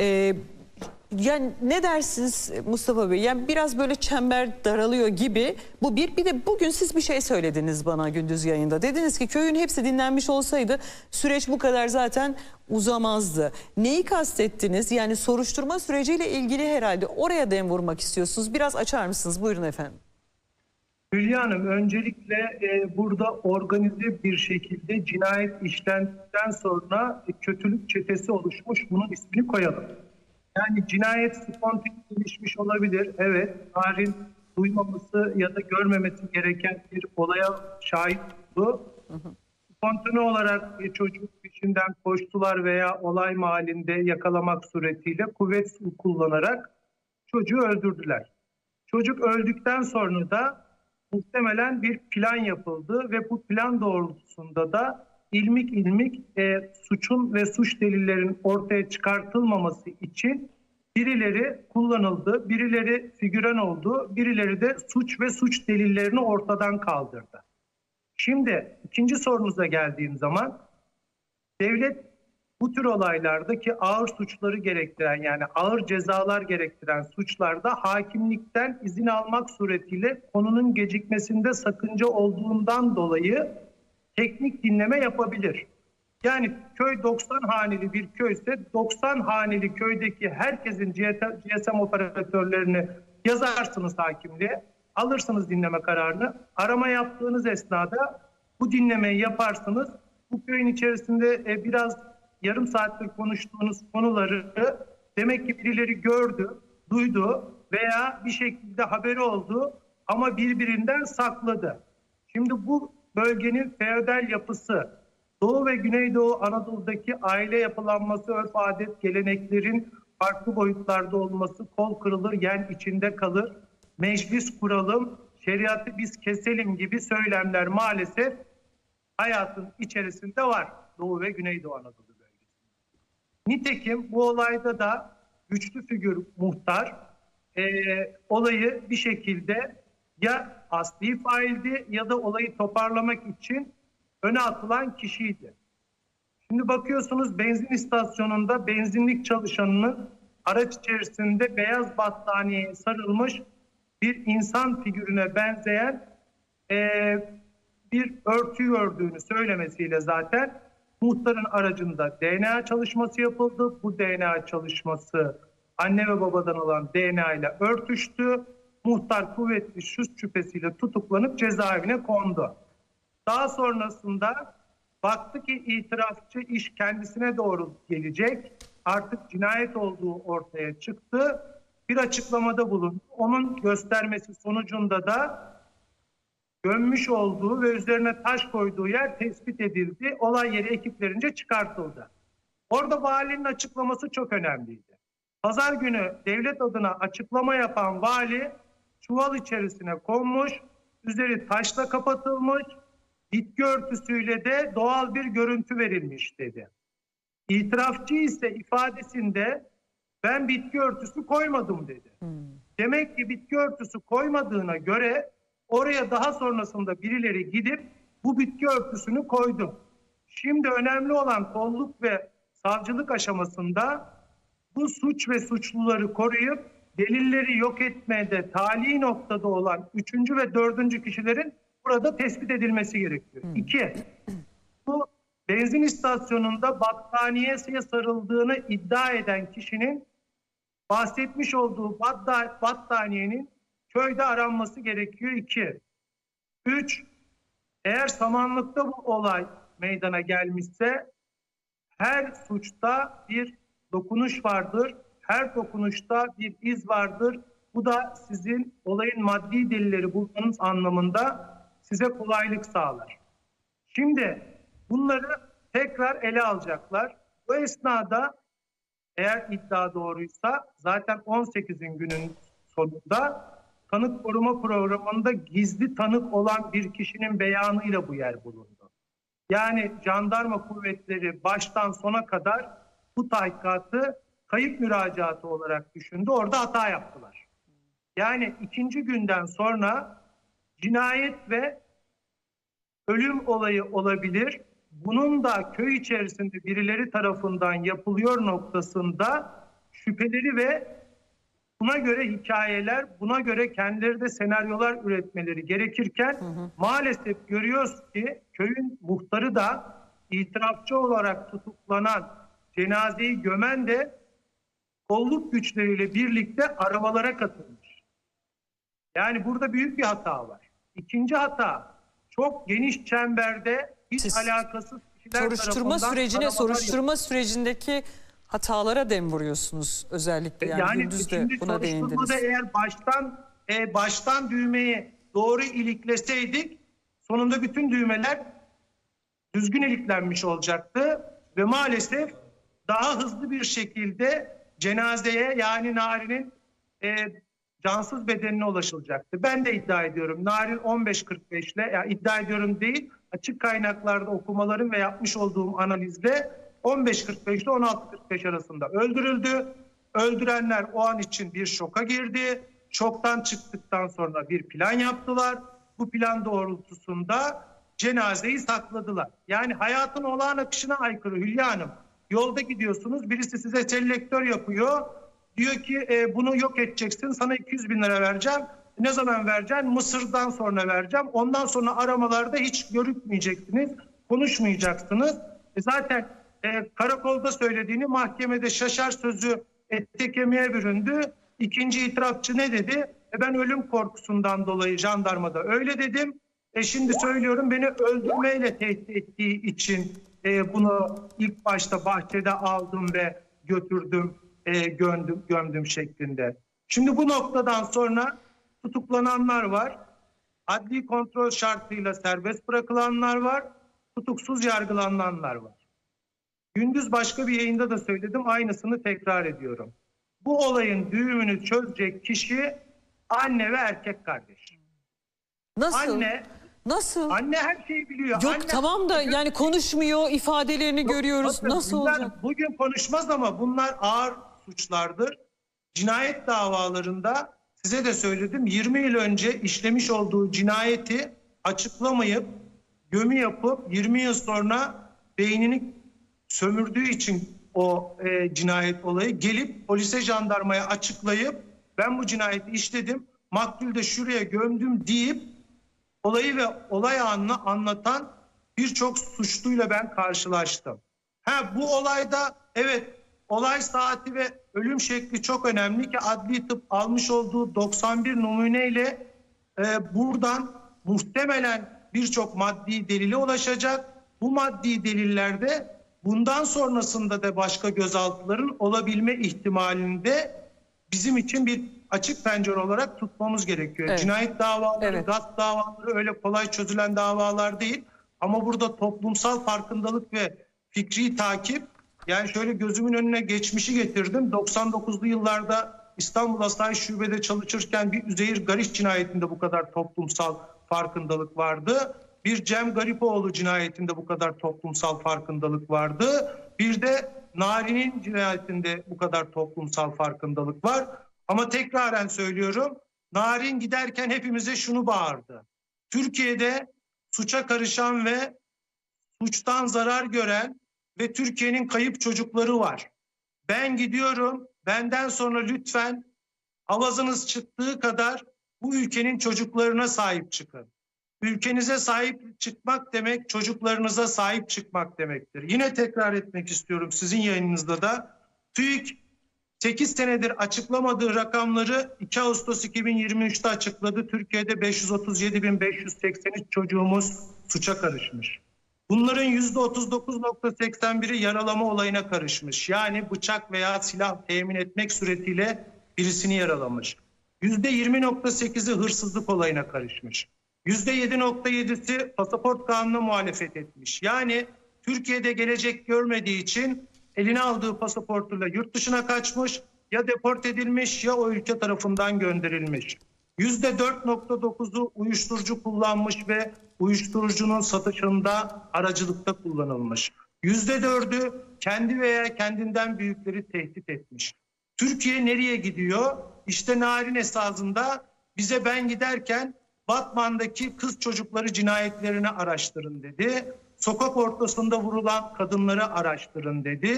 Ee, yani ne dersiniz Mustafa Bey? Yani biraz böyle çember daralıyor gibi. Bu bir bir de bugün siz bir şey söylediniz bana gündüz yayında. Dediniz ki köyün hepsi dinlenmiş olsaydı süreç bu kadar zaten uzamazdı. Neyi kastettiniz? Yani soruşturma süreciyle ilgili herhalde oraya dem vurmak istiyorsunuz. Biraz açar mısınız? Buyurun efendim. Hülya Hanım öncelikle e, burada organize bir şekilde cinayet işlendikten sonra kötülük çetesi oluşmuş. Bunun ismini koyalım. Yani cinayet spontane gelişmiş olabilir. Evet, tarihin duymaması ya da görmemesi gereken bir olaya şahit oldu. Spontane olarak bir çocuk peşinden koştular veya olay mahallinde yakalamak suretiyle kuvvet kullanarak çocuğu öldürdüler. Çocuk öldükten sonra da muhtemelen bir plan yapıldı ve bu plan doğrultusunda da ilmik ilmik e, suçun ve suç delillerin ortaya çıkartılmaması için birileri kullanıldı, birileri figüran oldu, birileri de suç ve suç delillerini ortadan kaldırdı. Şimdi ikinci sorunuza geldiğim zaman devlet bu tür olaylardaki ağır suçları gerektiren yani ağır cezalar gerektiren suçlarda hakimlikten izin almak suretiyle konunun gecikmesinde sakınca olduğundan dolayı teknik dinleme yapabilir. Yani köy 90 haneli bir köyse 90 haneli köydeki herkesin GSM operatörlerini yazarsınız hakimliğe, alırsınız dinleme kararını. Arama yaptığınız esnada bu dinlemeyi yaparsınız. Bu köyün içerisinde e, biraz yarım saattir konuştuğunuz konuları demek ki birileri gördü, duydu veya bir şekilde haberi oldu ama birbirinden sakladı. Şimdi bu bölgenin feodal yapısı, Doğu ve Güneydoğu Anadolu'daki aile yapılanması, örf adet, geleneklerin farklı boyutlarda olması, kol kırılır, yen içinde kalır, meclis kuralım, şeriatı biz keselim gibi söylemler maalesef hayatın içerisinde var Doğu ve Güneydoğu Anadolu. Nitekim bu olayda da güçlü figür muhtar e, olayı bir şekilde ya asli faildi ya da olayı toparlamak için öne atılan kişiydi. Şimdi bakıyorsunuz benzin istasyonunda benzinlik çalışanının araç içerisinde beyaz battaniyeye sarılmış bir insan figürüne benzeyen e, bir örtü gördüğünü söylemesiyle zaten muhtarın aracında DNA çalışması yapıldı. Bu DNA çalışması anne ve babadan olan DNA ile örtüştü. Muhtar kuvvetli suç şüphesiyle tutuklanıp cezaevine kondu. Daha sonrasında baktı ki itirafçı iş kendisine doğru gelecek. Artık cinayet olduğu ortaya çıktı. Bir açıklamada bulundu. Onun göstermesi sonucunda da gömmüş olduğu ve üzerine taş koyduğu yer tespit edildi. Olay yeri ekiplerince çıkartıldı. Orada valinin açıklaması çok önemliydi. Pazar günü devlet adına açıklama yapan vali çuval içerisine konmuş, üzeri taşla kapatılmış, bitki örtüsüyle de doğal bir görüntü verilmiş dedi. İtirafçı ise ifadesinde ben bitki örtüsü koymadım dedi. Demek ki bitki örtüsü koymadığına göre oraya daha sonrasında birileri gidip bu bitki örtüsünü koydu. Şimdi önemli olan kolluk ve savcılık aşamasında bu suç ve suçluları koruyup delilleri yok etmede tali noktada olan üçüncü ve dördüncü kişilerin burada tespit edilmesi gerekiyor. İki, bu benzin istasyonunda battaniyeye sarıldığını iddia eden kişinin bahsetmiş olduğu batta, battaniyenin köyde aranması gerekiyor. İki. Üç, eğer samanlıkta bu olay meydana gelmişse her suçta bir dokunuş vardır. Her dokunuşta bir iz vardır. Bu da sizin olayın maddi delilleri bulmanız anlamında size kolaylık sağlar. Şimdi bunları tekrar ele alacaklar. Bu esnada eğer iddia doğruysa zaten 18'in günün sonunda tanık koruma programında gizli tanık olan bir kişinin beyanıyla bu yer bulundu. Yani jandarma kuvvetleri baştan sona kadar bu tahkikatı kayıp müracaatı olarak düşündü. Orada hata yaptılar. Yani ikinci günden sonra cinayet ve ölüm olayı olabilir. Bunun da köy içerisinde birileri tarafından yapılıyor noktasında şüpheleri ve buna göre hikayeler, buna göre kendileri de senaryolar üretmeleri gerekirken maalesef görüyoruz ki köyün muhtarı da itirafçı olarak tutuklanan cenazeyi gömen de kolluk güçleriyle birlikte aramalara katılmış. Yani burada büyük bir hata var. İkinci hata çok geniş çemberde hiç Siz alakasız kişiler Soruşturma sürecine, soruşturma sürecindeki hatalara dem vuruyorsunuz özellikle. Yani, Yani, Gündüz de buna değindiniz. eğer baştan e, baştan düğmeyi doğru ilikleseydik sonunda bütün düğmeler düzgün iliklenmiş olacaktı ve maalesef daha hızlı bir şekilde cenazeye yani Nari'nin e, cansız bedenine ulaşılacaktı. Ben de iddia ediyorum. Narin 15.45 ile yani iddia ediyorum değil açık kaynaklarda okumalarım ve yapmış olduğum analizde 15.45 ile 16.45 arasında öldürüldü. Öldürenler o an için bir şoka girdi. Şoktan çıktıktan sonra bir plan yaptılar. Bu plan doğrultusunda cenazeyi sakladılar. Yani hayatın olağan akışına aykırı Hülya Hanım. Yolda gidiyorsunuz birisi size selektör yapıyor. Diyor ki e, bunu yok edeceksin sana 200 bin lira vereceğim. Ne zaman vereceksin? Mısır'dan sonra vereceğim. Ondan sonra aramalarda hiç görükmeyeceksiniz. Konuşmayacaksınız. E zaten e, karakolda söylediğini mahkemede şaşar sözü ete kemiğe büründü. İkinci itirafçı ne dedi? E ben ölüm korkusundan dolayı jandarmada öyle dedim. E şimdi söylüyorum beni öldürmeyle tehdit ettiği için e, bunu ilk başta bahçede aldım ve götürdüm, e, gömdüm, gömdüm şeklinde. Şimdi bu noktadan sonra tutuklananlar var. Adli kontrol şartıyla serbest bırakılanlar var. Tutuksuz yargılananlar var. Gündüz başka bir yayında da söyledim. Aynısını tekrar ediyorum. Bu olayın düğümünü çözecek kişi anne ve erkek kardeş. Nasıl? Anne, Nasıl? anne her şeyi biliyor. Yok Anne- tamam da yani konuşmuyor, ifadelerini görüyoruz. Bakın, Nasıl bunlar olacak? Bugün konuşmaz ama bunlar ağır suçlardır. Cinayet davalarında size de söyledim 20 yıl önce işlemiş olduğu cinayeti açıklamayıp gömü yapıp 20 yıl sonra beynini sömürdüğü için o e, cinayet olayı gelip polise jandarmaya açıklayıp ben bu cinayeti işledim maktul de şuraya gömdüm deyip olayı ve olay anını anlatan birçok suçluyla ben karşılaştım. Ha bu olayda evet olay saati ve ölüm şekli çok önemli ki adli tıp almış olduğu 91 numuneyle e, buradan muhtemelen birçok maddi delile ulaşacak. Bu maddi delillerde bundan sonrasında da başka gözaltıların olabilme ihtimalinde bizim için bir açık pencere olarak tutmamız gerekiyor. Evet. Cinayet davaları, Evet. gasp davaları öyle kolay çözülen davalar değil. Ama burada toplumsal farkındalık ve fikri takip yani şöyle gözümün önüne geçmişi getirdim. 99'lu yıllarda İstanbul Asayiş Şube'de çalışırken bir Üzeyir Gariş cinayetinde bu kadar toplumsal farkındalık vardı. Bir Cem Garipoğlu cinayetinde bu kadar toplumsal farkındalık vardı. Bir de Nari'nin cinayetinde bu kadar toplumsal farkındalık var. Ama tekraren söylüyorum Narin giderken hepimize şunu bağırdı. Türkiye'de suça karışan ve suçtan zarar gören ve Türkiye'nin kayıp çocukları var. Ben gidiyorum. Benden sonra lütfen avazınız çıktığı kadar bu ülkenin çocuklarına sahip çıkın. Ülkenize sahip çıkmak demek çocuklarınıza sahip çıkmak demektir. Yine tekrar etmek istiyorum sizin yayınınızda da. TÜİK 8 senedir açıklamadığı rakamları 2 Ağustos 2023'te açıkladı. Türkiye'de 537.583 çocuğumuz suça karışmış. Bunların %39.81'i yaralama olayına karışmış. Yani bıçak veya silah temin etmek suretiyle birisini yaralamış. %20.8'i hırsızlık olayına karışmış. %7.7'si pasaport kanununa muhalefet etmiş. Yani Türkiye'de gelecek görmediği için eline aldığı pasaportuyla yurt dışına kaçmış, ya deport edilmiş ya o ülke tarafından gönderilmiş. %4.9'u uyuşturucu kullanmış ve uyuşturucunun satışında aracılıkta kullanılmış. %4'ü kendi veya kendinden büyükleri tehdit etmiş. Türkiye nereye gidiyor? İşte Narin esasında bize ben giderken Batman'daki kız çocukları cinayetlerini araştırın dedi. Sokak ortasında vurulan kadınları araştırın dedi.